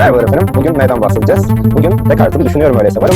Merhabalar efendim. Bugün neyden bahsedeceğiz? Bugün Descartes'in düşünüyorum öyleyse varım?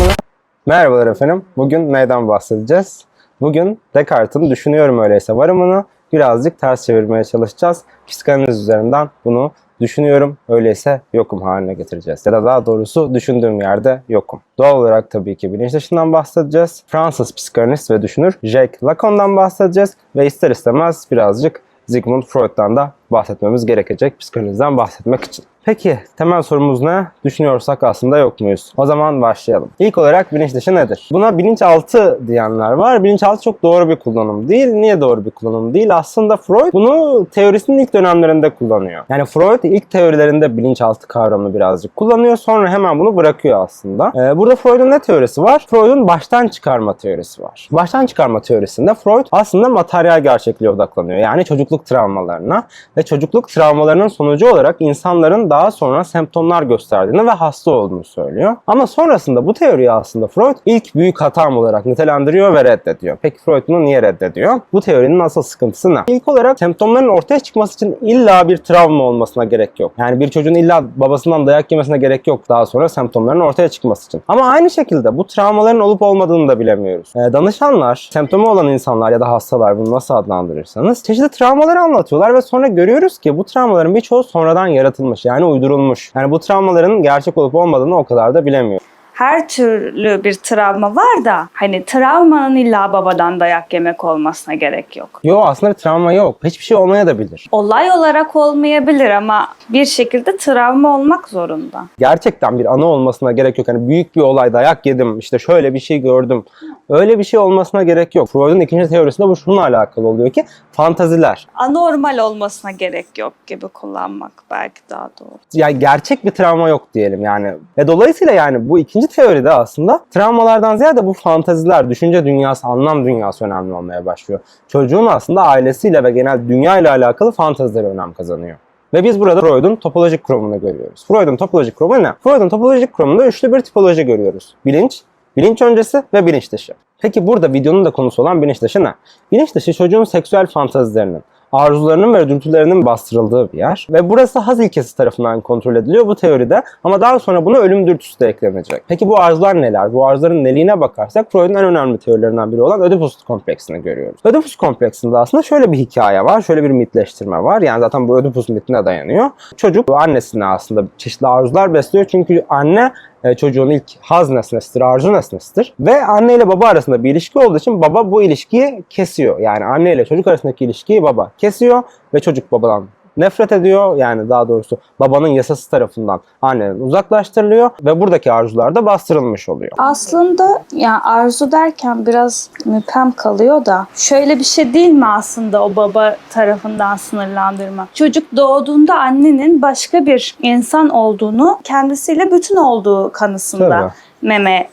Merhabalar efendim. Bugün neyden bahsedeceğiz? Bugün Descartes'in düşünüyorum öyleyse varımını birazcık ters çevirmeye çalışacağız. Psikanaliz üzerinden bunu düşünüyorum öyleyse yokum haline getireceğiz. Ya da daha doğrusu düşündüğüm yerde yokum. Doğal olarak tabii ki bilinç dışından bahsedeceğiz. Fransız psikanalist ve düşünür Jacques Lacan'dan bahsedeceğiz. Ve ister istemez birazcık Sigmund Freud'dan da bahsetmemiz gerekecek psikanalizden bahsetmek için. Peki temel sorumuz ne? Düşünüyorsak aslında yok muyuz? O zaman başlayalım. İlk olarak bilinç dışı nedir? Buna bilinçaltı diyenler var. Bilinçaltı çok doğru bir kullanım değil. Niye doğru bir kullanım değil? Aslında Freud bunu teorisinin ilk dönemlerinde kullanıyor. Yani Freud ilk teorilerinde bilinçaltı kavramını birazcık kullanıyor. Sonra hemen bunu bırakıyor aslında. Ee, burada Freud'un ne teorisi var? Freud'un baştan çıkarma teorisi var. Baştan çıkarma teorisinde Freud aslında materyal gerçekliğe odaklanıyor. Yani çocukluk travmalarına ve çocukluk travmalarının sonucu olarak insanların daha sonra semptomlar gösterdiğini ve hasta olduğunu söylüyor. Ama sonrasında bu teoriyi aslında Freud ilk büyük hatam olarak nitelendiriyor ve reddediyor. Peki Freud bunu niye reddediyor? Bu teorinin asıl sıkıntısı ne? İlk olarak semptomların ortaya çıkması için illa bir travma olmasına gerek yok. Yani bir çocuğun illa babasından dayak yemesine gerek yok daha sonra semptomların ortaya çıkması için. Ama aynı şekilde bu travmaların olup olmadığını da bilemiyoruz. Ee, danışanlar, semptomu olan insanlar ya da hastalar bunu nasıl adlandırırsanız çeşitli travmaları anlatıyorlar ve sonra görüyoruz ki bu travmaların birçoğu sonradan yaratılmış yani uydurulmuş. Yani bu travmaların gerçek olup olmadığını o kadar da bilemiyoruz. her türlü bir travma var da hani travmanın illa babadan dayak yemek olmasına gerek yok. Yo aslında bir travma yok. Hiçbir şey olmaya da bilir. Olay olarak olmayabilir ama bir şekilde travma olmak zorunda. Gerçekten bir anı olmasına gerek yok. Hani büyük bir olay dayak yedim işte şöyle bir şey gördüm. Öyle bir şey olmasına gerek yok. Freud'un ikinci teorisinde bu şununla alakalı oluyor ki fantaziler. Anormal olmasına gerek yok gibi kullanmak belki daha doğru. Yani gerçek bir travma yok diyelim yani. Ve dolayısıyla yani bu ikinci teoride aslında travmalardan ziyade bu fantaziler, düşünce dünyası, anlam dünyası önemli olmaya başlıyor. Çocuğun aslında ailesiyle ve genel dünya ile alakalı fantazileri önem kazanıyor. Ve biz burada Freud'un topolojik kurumunu görüyoruz. Freud'un topolojik kurumu ne? Freud'un topolojik kurumunda üçlü bir tipoloji görüyoruz. Bilinç, bilinç öncesi ve bilinç dışı. Peki burada videonun da konusu olan bilinç dışı ne? Bilinç dışı çocuğun seksüel fantazilerinin, arzularının ve dürtülerinin bastırıldığı bir yer. Ve burası haz ilkesi tarafından kontrol ediliyor bu teoride. Ama daha sonra buna ölüm dürtüsü de eklenecek. Peki bu arzular neler? Bu arzuların neliğine bakarsak Freud'un en önemli teorilerinden biri olan Ödipus kompleksini görüyoruz. Ödipus kompleksinde aslında şöyle bir hikaye var. Şöyle bir mitleştirme var. Yani zaten bu Ödipus mitine dayanıyor. Çocuk annesine aslında çeşitli arzular besliyor. Çünkü anne çocuğun ilk haz nesnesidir, arzu nesnesidir. Ve anne ile baba arasında bir ilişki olduğu için baba bu ilişkiyi kesiyor. Yani anne ile çocuk arasındaki ilişkiyi baba kesiyor ve çocuk babadan nefret ediyor. Yani daha doğrusu babanın yasası tarafından anneden uzaklaştırılıyor ve buradaki arzular da bastırılmış oluyor. Aslında yani arzu derken biraz müphem kalıyor da şöyle bir şey değil mi aslında o baba tarafından sınırlandırma? Çocuk doğduğunda annenin başka bir insan olduğunu kendisiyle bütün olduğu kanısında Tabii. meme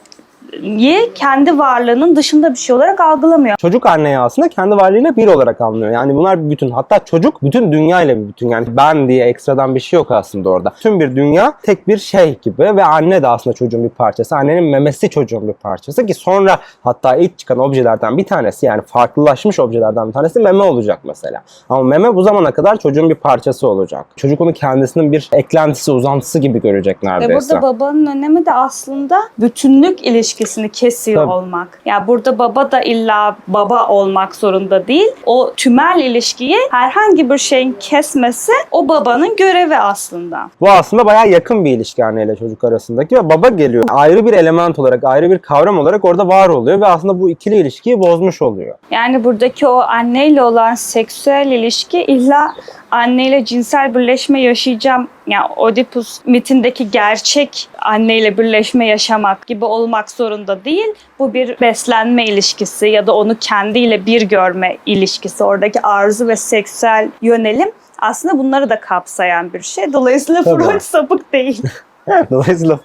kendi varlığının dışında bir şey olarak algılamıyor. Çocuk anneyi aslında kendi varlığıyla bir olarak anlıyor. Yani bunlar bir bütün. Hatta çocuk bütün dünya ile bir bütün. Yani ben diye ekstradan bir şey yok aslında orada. Tüm bir dünya tek bir şey gibi ve anne de aslında çocuğun bir parçası. Annenin memesi çocuğun bir parçası ki sonra hatta ilk çıkan objelerden bir tanesi yani farklılaşmış objelerden bir tanesi meme olacak mesela. Ama meme bu zamana kadar çocuğun bir parçası olacak. Çocuk onu kendisinin bir eklentisi, uzantısı gibi görecek Ve neredeyse. burada babanın önemi de aslında bütünlük ilişkisini kesiyor Tabii. olmak. Ya burada baba da illa baba olmak zorunda değil. O tümel ilişkiyi herhangi bir şeyin kesmesi o babanın görevi aslında. Bu aslında bayağı yakın bir ilişki anneyle çocuk arasındaki ve baba geliyor. Ayrı bir element olarak, ayrı bir kavram olarak orada var oluyor ve aslında bu ikili ilişkiyi bozmuş oluyor. Yani buradaki o anneyle olan seksüel ilişki illa anneyle cinsel birleşme yaşayacağım. Yani Oedipus mitindeki gerçek anneyle birleşme yaşamak gibi olmak zorunda değil. Bu bir beslenme ilişkisi ya da onu kendiyle bir görme ilişkisi. Oradaki arzu ve seksüel yönelim aslında bunları da kapsayan bir şey. Dolayısıyla. Freud sapık değil. Dolayısıyla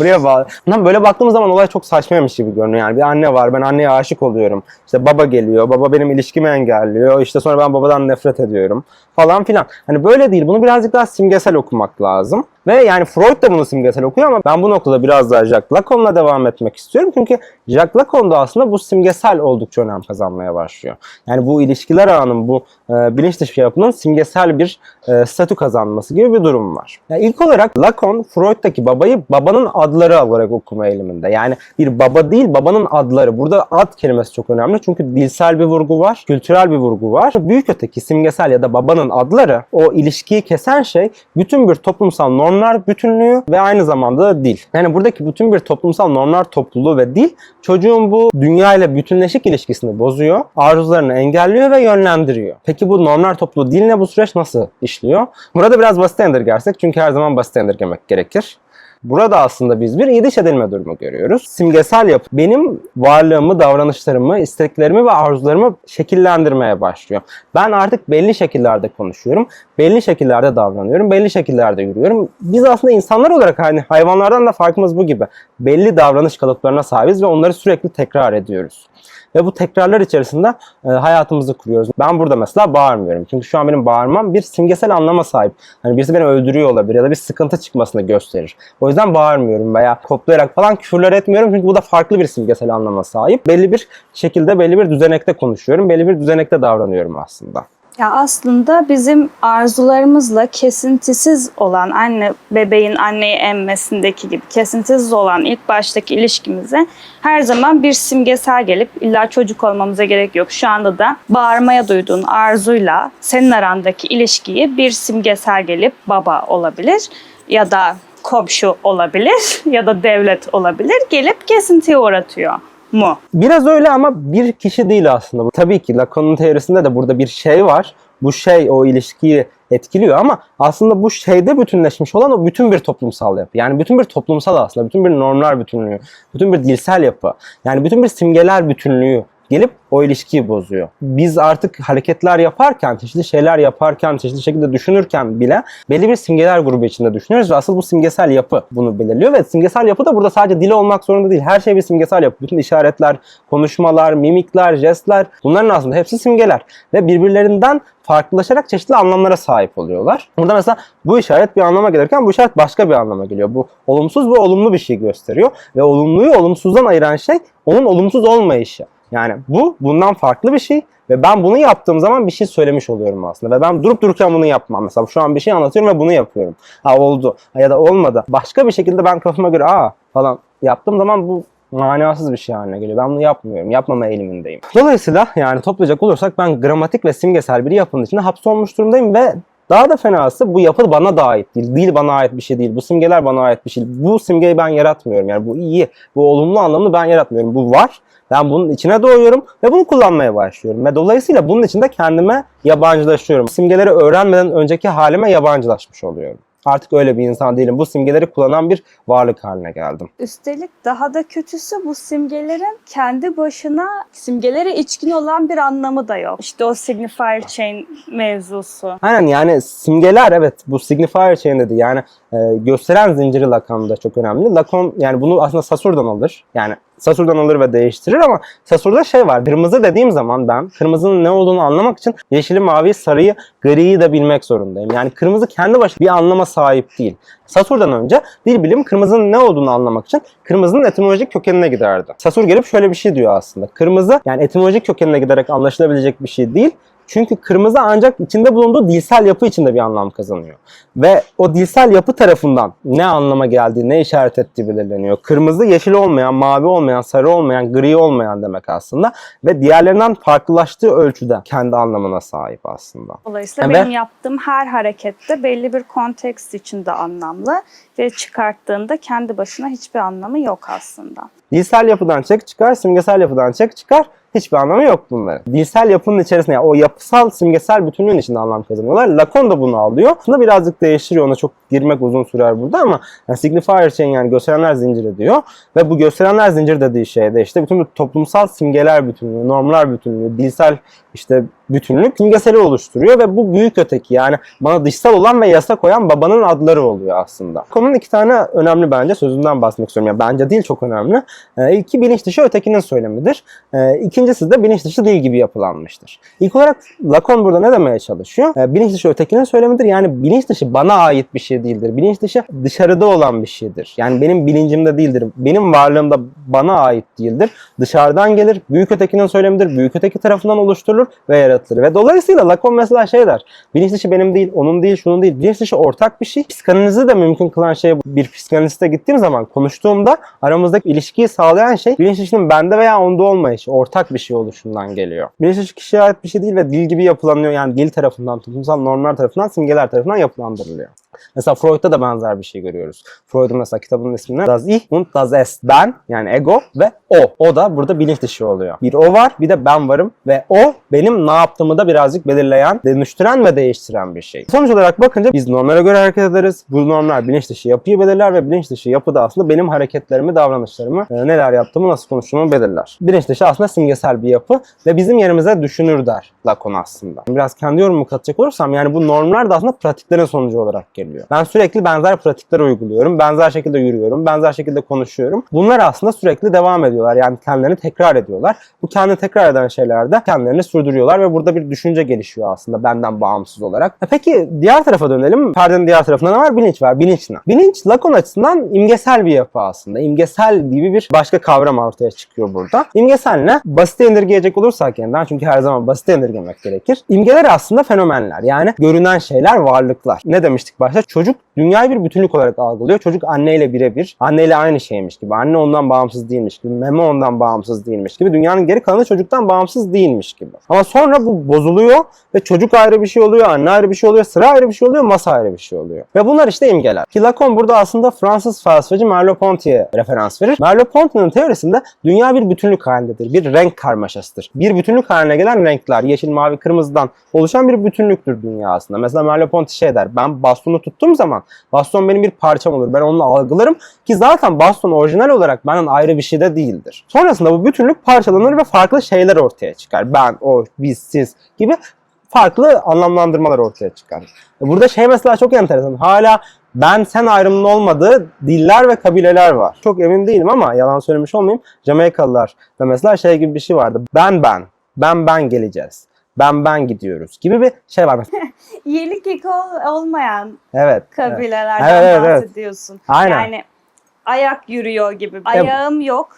buraya bağlı. Lan böyle baktığımız zaman olay çok saçmaymış gibi görünüyor. Yani bir anne var, ben anneye aşık oluyorum. İşte baba geliyor, baba benim ilişkimi engelliyor. İşte sonra ben babadan nefret ediyorum falan filan. Hani böyle değil. Bunu birazcık daha simgesel okumak lazım. Ve yani Freud da bunu simgesel okuyor ama ben bu noktada biraz daha Jacques Lacan'la devam etmek istiyorum. Çünkü Jacques Lacan da aslında bu simgesel oldukça önem kazanmaya başlıyor. Yani bu ilişkiler ağının, bu e, bilinç dışı yapının simgesel bir e, statü kazanması gibi bir durum var. Yani ilk olarak Lacan, Freud'daki babayı babanın adları olarak okuma eğiliminde. Yani bir baba değil, babanın adları. Burada ad kelimesi çok önemli çünkü dilsel bir vurgu var, kültürel bir vurgu var. Büyük öteki, simgesel ya da babanın adları o ilişkiyi kesen şey bütün bir toplumsal normlar bütünlüğü ve aynı zamanda da dil. Yani buradaki bütün bir toplumsal normlar topluluğu ve dil çocuğun bu dünya ile bütünleşik ilişkisini bozuyor, arzularını engelliyor ve yönlendiriyor. Peki bu normlar topluluğu dil ne bu süreç nasıl işliyor? Burada biraz basit indirgersek çünkü her zaman basit indirgemek gerekir. Burada aslında biz bir yediş edilme durumu görüyoruz. Simgesel yapı benim varlığımı, davranışlarımı, isteklerimi ve arzularımı şekillendirmeye başlıyor. Ben artık belli şekillerde konuşuyorum, belli şekillerde davranıyorum, belli şekillerde yürüyorum. Biz aslında insanlar olarak hani hayvanlardan da farkımız bu gibi. Belli davranış kalıplarına sahibiz ve onları sürekli tekrar ediyoruz. Ve bu tekrarlar içerisinde e, hayatımızı kuruyoruz. Ben burada mesela bağırmıyorum. Çünkü şu an benim bağırmam bir simgesel anlama sahip. Hani birisi beni öldürüyor olabilir ya da bir sıkıntı çıkmasını gösterir. O yüzden bağırmıyorum veya koplayarak falan küfürler etmiyorum. Çünkü bu da farklı bir simgesel anlama sahip. Belli bir şekilde, belli bir düzenekte konuşuyorum. Belli bir düzenekte davranıyorum aslında. Ya aslında bizim arzularımızla kesintisiz olan anne bebeğin anneyi emmesindeki gibi kesintisiz olan ilk baştaki ilişkimize her zaman bir simgesel gelip illa çocuk olmamıza gerek yok. Şu anda da bağırmaya duyduğun arzuyla senin arandaki ilişkiyi bir simgesel gelip baba olabilir ya da komşu olabilir ya da devlet olabilir gelip kesintiye uğratıyor mu? Biraz öyle ama bir kişi değil aslında. Tabii ki Lacan'ın teorisinde de burada bir şey var. Bu şey o ilişkiyi etkiliyor ama aslında bu şeyde bütünleşmiş olan o bütün bir toplumsal yapı. Yani bütün bir toplumsal aslında, bütün bir normlar bütünlüğü, bütün bir dilsel yapı. Yani bütün bir simgeler bütünlüğü gelip o ilişkiyi bozuyor. Biz artık hareketler yaparken, çeşitli şeyler yaparken, çeşitli şekilde düşünürken bile belli bir simgeler grubu içinde düşünüyoruz ve asıl bu simgesel yapı bunu belirliyor ve simgesel yapı da burada sadece dil olmak zorunda değil. Her şey bir simgesel yapı. Bütün işaretler, konuşmalar, mimikler, jestler bunların aslında hepsi simgeler ve birbirlerinden farklılaşarak çeşitli anlamlara sahip oluyorlar. Burada mesela bu işaret bir anlama gelirken bu işaret başka bir anlama geliyor. Bu olumsuz bu olumlu bir şey gösteriyor ve olumluyu olumsuzdan ayıran şey onun olumsuz olmayışı. Yani bu bundan farklı bir şey ve ben bunu yaptığım zaman bir şey söylemiş oluyorum aslında. Ve ben durup dururken bunu yapmam. Mesela şu an bir şey anlatıyorum ve bunu yapıyorum. Ha oldu ya da olmadı. Başka bir şekilde ben kafama göre aa falan yaptığım zaman bu manasız bir şey haline geliyor. Ben bunu yapmıyorum. Yapmama eğilimindeyim. Dolayısıyla yani toplayacak olursak ben gramatik ve simgesel bir yapının içinde hapsolmuş durumdayım ve daha da fenası bu yapı bana da ait değil. Dil bana ait bir şey değil. Bu simgeler bana ait bir şey değil. Bu simgeyi ben yaratmıyorum. Yani bu iyi, bu olumlu anlamını ben yaratmıyorum. Bu var. Ben bunun içine doğuyorum ve bunu kullanmaya başlıyorum. Ve dolayısıyla bunun içinde kendime yabancılaşıyorum. Simgeleri öğrenmeden önceki halime yabancılaşmış oluyorum. Artık öyle bir insan değilim. Bu simgeleri kullanan bir varlık haline geldim. Üstelik daha da kötüsü bu simgelerin kendi başına simgelere içkin olan bir anlamı da yok. İşte o signifier chain mevzusu. Aynen yani simgeler evet bu signifier chain dedi. Yani e, gösteren zinciri Lacan'da çok önemli. Lacan yani bunu aslında Sasur'dan alır. Yani Sasur'dan alır ve değiştirir ama Sasur'da şey var. Kırmızı dediğim zaman ben kırmızının ne olduğunu anlamak için yeşili, maviyi, sarıyı, griyi de bilmek zorundayım. Yani kırmızı kendi başına bir anlama sahip değil. Sasur'dan önce dil bilim kırmızının ne olduğunu anlamak için kırmızının etimolojik kökenine giderdi. Sasur gelip şöyle bir şey diyor aslında. Kırmızı yani etimolojik kökenine giderek anlaşılabilecek bir şey değil. Çünkü kırmızı ancak içinde bulunduğu dilsel yapı içinde bir anlam kazanıyor. Ve o dilsel yapı tarafından ne anlama geldiği, ne işaret ettiği belirleniyor. Kırmızı yeşil olmayan, mavi olmayan, sarı olmayan, gri olmayan demek aslında. Ve diğerlerinden farklılaştığı ölçüde kendi anlamına sahip aslında. Dolayısıyla Ve- benim yaptığım her harekette belli bir kontekst içinde anlamlı ve çıkarttığında kendi başına hiçbir anlamı yok aslında. Dilsel yapıdan çek çıkar, simgesel yapıdan çek çıkar. Hiçbir anlamı yok bunların. Dilsel yapının içerisinde yani o yapısal simgesel bütünlüğün içinde anlam kazanıyorlar. Lacan da bunu alıyor. Aslında birazcık değiştiriyor. Ona çok girmek uzun sürer burada ama yani signifier chain yani gösterenler zinciri diyor. Ve bu gösterenler zincir dediği şey de işte bütün bu toplumsal simgeler bütünlüğü, normlar bütünlüğü, dilsel işte bütünlük simgeseli oluşturuyor ve bu büyük öteki yani bana dışsal olan ve yasa koyan babanın adları oluyor aslında. Konunun iki tane önemli bence sözünden bahsetmek istiyorum. Yani bence değil çok önemli. Ee, ilki bilinç dışı ötekinin söylemidir. Ee, ikincisi de bilinç dışı dil gibi yapılanmıştır. İlk olarak Lacan burada ne demeye çalışıyor? Ee, bilinç dışı ötekinin söylemidir. Yani bilinç dışı bana ait bir şey değildir. Bilinç dışı dışarıda olan bir şeydir. Yani benim bilincimde değildir. Benim varlığımda bana ait değildir. Dışarıdan gelir. Büyük ötekinin söylemidir. Büyük öteki tarafından oluşturulur ve yaratılır. Ve dolayısıyla Lacan mesela şey der. Bilinç dışı benim değil, onun değil, şunun değil. Bilinç dışı ortak bir şey. Psikanalizi de mümkün kılan şey bir psikanaliste gittiğim zaman konuştuğumda aramızdaki ilişkiyi sağlayan şey bilinç dışının bende veya onda olmayışı, ortak bir şey oluşundan geliyor. Bilinç dışı kişiye ait bir şey değil ve dil gibi yapılanıyor. Yani dil tarafından, toplumsal normlar tarafından, simgeler tarafından yapılandırılıyor. Mesela Freud'da da benzer bir şey görüyoruz. Freud'un mesela kitabının ismi ne? Das Ich und das Es. Ben yani ego ve o. O da burada bilinç dışı oluyor. Bir o var bir de ben varım ve o benim ne yaptığımı da birazcık belirleyen, dönüştüren ve değiştiren bir şey. Sonuç olarak bakınca biz normlara göre hareket ederiz. Bu normlar bilinç dışı yapıyı belirler ve bilinç dışı yapı da aslında benim hareketlerimi, davranışlarımı, e, neler yaptığımı, nasıl konuştuğumu belirler. Bilinç dışı aslında simgesel bir yapı ve bizim yerimize düşünür der Lacan aslında. Biraz kendi yorumumu katacak olursam yani bu normlar da aslında pratiklerin sonucu olarak geliyor. Ben sürekli benzer pratikler uyguluyorum. Benzer şekilde yürüyorum. Benzer şekilde konuşuyorum. Bunlar aslında sürekli devam ediyorlar. Yani kendilerini tekrar ediyorlar. Bu kendini tekrar eden şeyler de kendilerini sürdürüyorlar ve burada bir düşünce gelişiyor aslında benden bağımsız olarak. E peki diğer tarafa dönelim. Perdenin diğer tarafında ne var? Bilinç var. Bilinç ne? Bilinç Lacan açısından imgesel bir yapı aslında. İmgesel gibi bir başka kavram ortaya çıkıyor burada. İmgesel ne? Basite indirgeyecek olursak yeniden çünkü her zaman basite indirgemek gerekir. İmgeler aslında fenomenler. Yani görünen şeyler, varlıklar. Ne demiştik başta? Çocuk dünyayı bir bütünlük olarak algılıyor. Çocuk anneyle birebir. Anneyle aynı şeymiş gibi. Anne ondan bağımsız değilmiş gibi. Meme ondan bağımsız değilmiş gibi. Dünyanın geri kalanı çocuktan bağımsız değilmiş gibi. Ama sonra bu bozuluyor ve çocuk ayrı bir şey oluyor, anne ayrı bir şey oluyor, sıra ayrı bir şey oluyor, masa ayrı bir şey oluyor. Ve bunlar işte imgeler. Ki Lacan burada aslında Fransız felsefeci Merleau-Ponty'ye referans verir. Merleau-Ponty'nin teorisinde dünya bir bütünlük halindedir. Bir renk karmaşasıdır. Bir bütünlük haline gelen renkler, yeşil, mavi, kırmızıdan oluşan bir bütünlüktür dünya aslında. Mesela Merleau-Ponty şey der, ben bastonu tuttuğum zaman baston benim bir parçam olur. Ben onu algılarım ki zaten baston orijinal olarak benden ayrı bir şey de değildir. Sonrasında bu bütünlük parçalanır ve farklı şeyler ortaya çıkar. Ben, o, biz, siz gibi farklı anlamlandırmalar ortaya çıkar. Burada şey mesela çok enteresan. Hala ben sen ayrımının olmadığı diller ve kabileler var. Çok emin değilim ama yalan söylemiş olmayayım. Jamaikalılar da mesela şey gibi bir şey vardı. Ben ben. Ben ben geleceğiz. Ben ben gidiyoruz gibi bir şey var. mesela. İyilik ol- olmayan Evet. evet. kabilelerden Evet, evet, evet. bahsediyorsun. Aynen. Yani ayak yürüyor gibi. Ayağım yok.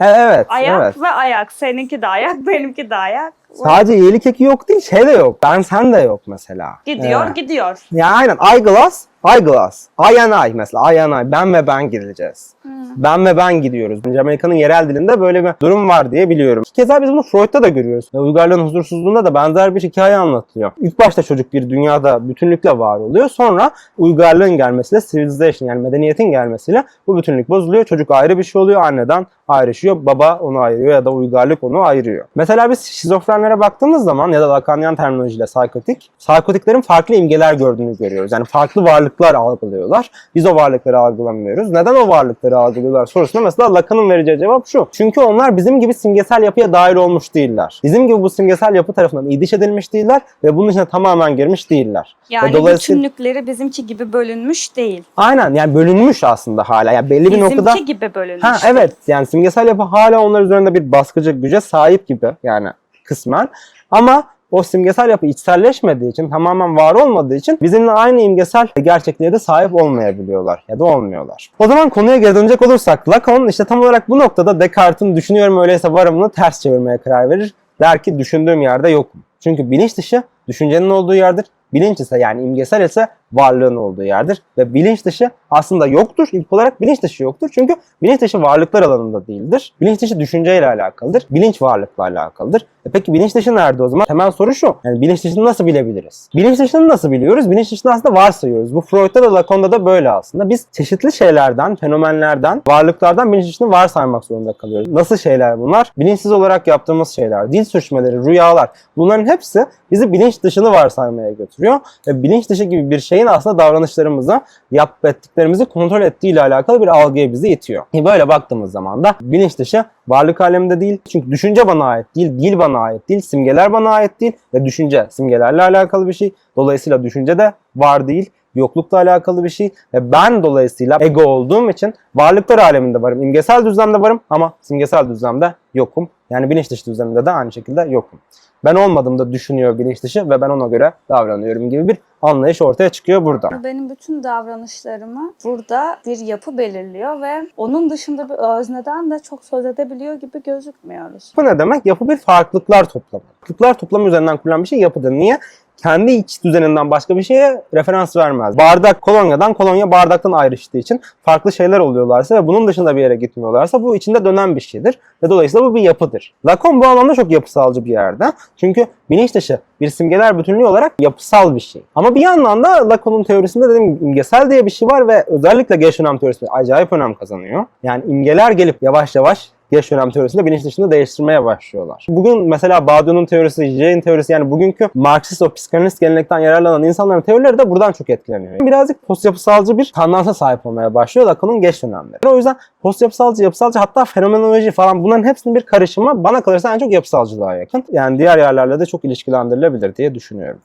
E, Evet. Ayak evet. ve ayak. Seninki de ayak, benimki de ayak. Sadece iyilik eki yok değil, şey de yok. Ben sen de yok mesela. Gidiyor, Evet. gidiyor. Ya aynen eyeglass, eyeglass. I and I mesela I and I. Ben ve ben gideceğiz. Ben ve ben gidiyoruz. Jamaika'nın yerel dilinde böyle bir durum var diye biliyorum. Keza biz bunu Freud'da da görüyoruz. Uygarlığın huzursuzluğunda da benzer bir hikaye anlatılıyor. İlk başta çocuk bir dünyada bütünlükle var oluyor. Sonra uygarlığın gelmesiyle civilization yani medeniyetin gelmesiyle bu bütünlük bozuluyor. Çocuk ayrı bir şey oluyor. Anneden ayrışıyor. Baba onu ayırıyor ya da uygarlık onu ayırıyor. Mesela biz şizofrenlere baktığımız zaman ya da Lacanian terminolojiyle psikotik, psikotiklerin farklı imgeler gördüğünü görüyoruz. Yani farklı varlıklar algılıyorlar. Biz o varlıkları algılamıyoruz. Neden o varlıkları algılıyorlar sorusuna mesela Lacan'ın vereceği cevap şu. Çünkü onlar bizim gibi simgesel yapıya dahil olmuş değiller. Bizim gibi bu simgesel yapı tarafından idiş edilmiş değiller ve bunun içine tamamen girmiş değiller. Yani Ve dolayısıyla- bütünlükleri bizimki gibi bölünmüş değil. Aynen yani bölünmüş aslında hala. Yani belli bir Bizimki noktada gibi bölünmüş. Ha evet yani simgesel yapı hala onlar üzerinde bir baskıcı güce sahip gibi yani kısmen. Ama o simgesel yapı içselleşmediği için, tamamen var olmadığı için bizimle aynı imgesel gerçekliğe de sahip olmayabiliyorlar ya da olmuyorlar. O zaman konuya geri dönecek olursak Lacan işte tam olarak bu noktada Descartes'in düşünüyorum öyleyse varımını ters çevirmeye karar verir. Der ki düşündüğüm yerde yokum. Çünkü bilinç dışı düşüncenin olduğu yerdir. Bilinç ise yani imgesel ise varlığın olduğu yerdir. Ve bilinç dışı aslında yoktur. İlk olarak bilinç dışı yoktur. Çünkü bilinç dışı varlıklar alanında değildir. Bilinç dışı düşünceyle alakalıdır. Bilinç varlıkla alakalıdır. E peki bilinç dışı nerede o zaman? Temel soru şu. Yani bilinç dışını nasıl bilebiliriz? Bilinç dışını nasıl biliyoruz? Bilinç dışını aslında varsayıyoruz. Bu Freud'da da Lacan'da da böyle aslında. Biz çeşitli şeylerden, fenomenlerden, varlıklardan bilinç dışını varsaymak zorunda kalıyoruz. Nasıl şeyler bunlar? Bilinçsiz olarak yaptığımız şeyler, dil sürçmeleri, rüyalar. Bunların hepsi bizi bilinç dışını varsaymaya götürüyor. Ve bilinç dışı gibi bir şeyin beyin aslında davranışlarımızı, yapıp ettiklerimizi kontrol ettiği ile alakalı bir algıya bizi itiyor. E Böyle baktığımız zaman da bilinç dışı varlık aleminde değil. Çünkü düşünce bana ait değil, dil bana ait değil, simgeler bana ait değil ve düşünce simgelerle alakalı bir şey. Dolayısıyla düşünce de var değil yoklukla alakalı bir şey ve ben dolayısıyla ego olduğum için varlıklar aleminde varım. İmgesel düzlemde varım ama simgesel düzlemde yokum. Yani bilinç dışı düzleminde de aynı şekilde yokum. Ben olmadığımda düşünüyor bilinç dışı ve ben ona göre davranıyorum gibi bir anlayış ortaya çıkıyor burada. Benim bütün davranışlarımı burada bir yapı belirliyor ve onun dışında bir özneden de çok söz edebiliyor gibi gözükmüyoruz. Bu ne demek? Yapı bir farklılıklar toplamı. Farklılıklar toplamı üzerinden kurulan bir şey yapıdır. Niye? Kendi iç düzeninden başka bir şeye referans vermez. Bardak kolonyadan, kolonya bardaktan ayrıştığı için farklı şeyler oluyorlarsa ve bunun dışında bir yere gitmiyorlarsa bu içinde dönen bir şeydir. Ve dolayısıyla bu bir yapıdır. Lacan bu anlamda çok yapısalcı bir yerde. Çünkü bilinç dışı bir simgeler bütünlüğü olarak yapısal bir şey. Ama bir yandan da Lacan'ın teorisinde dediğim gibi imgesel diye bir şey var ve özellikle geç dönem teorisinde acayip önem kazanıyor. Yani imgeler gelip yavaş yavaş geç dönem teorisinde bilinç dışında değiştirmeye başlıyorlar. Bugün mesela Badiou'nun teorisi, Jay'in teorisi yani bugünkü Marksist o psikanalist gelenekten yararlanan insanların teorileri de buradan çok etkileniyor. Birazcık post yapısalcı bir tandansa sahip olmaya başlıyor Lacan'ın geç dönemleri. O yüzden post yapısalcı hatta fenomenoloji falan bunların hepsinin bir karışımı bana kalırsa en çok yapısalcılığa yakın. Yani diğer yerlerle de çok ilişkilendirilebilir diye düşünüyorum.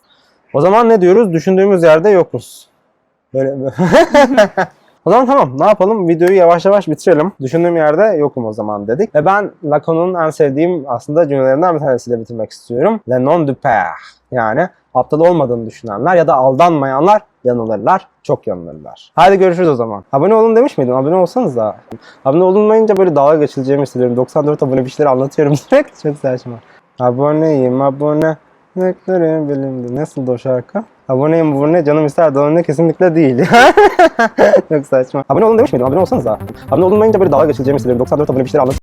O zaman ne diyoruz? Düşündüğümüz yerde yokuz. Böyle O zaman tamam ne yapalım videoyu yavaş yavaş bitirelim. Düşündüğüm yerde yokum o zaman dedik. Ve ben Lacan'ın en sevdiğim aslında cümlelerinden bir tanesiyle bitirmek istiyorum. Le non du père. Yani aptal olmadığını düşünenler ya da aldanmayanlar yanılırlar. Çok yanılırlar. Hadi görüşürüz o zaman. Abone olun demiş miydim? Abone olsanız da. Abone olunmayınca böyle dalga geçileceğimi hissediyorum. 94 abone bir şeyler anlatıyorum sürekli. Çok saçma. Aboneyim abone. Neklerim bilimde. Nasıl o şarkı? Aboneyim abone canım ister donne kesinlikle değil. Çok saçma. Abone olun demiş miydim? Abone olsanız da. Abone olunmayınca böyle dalga geçileceğimi hissediyorum. 94 abone bir şeyler anlatıyorum.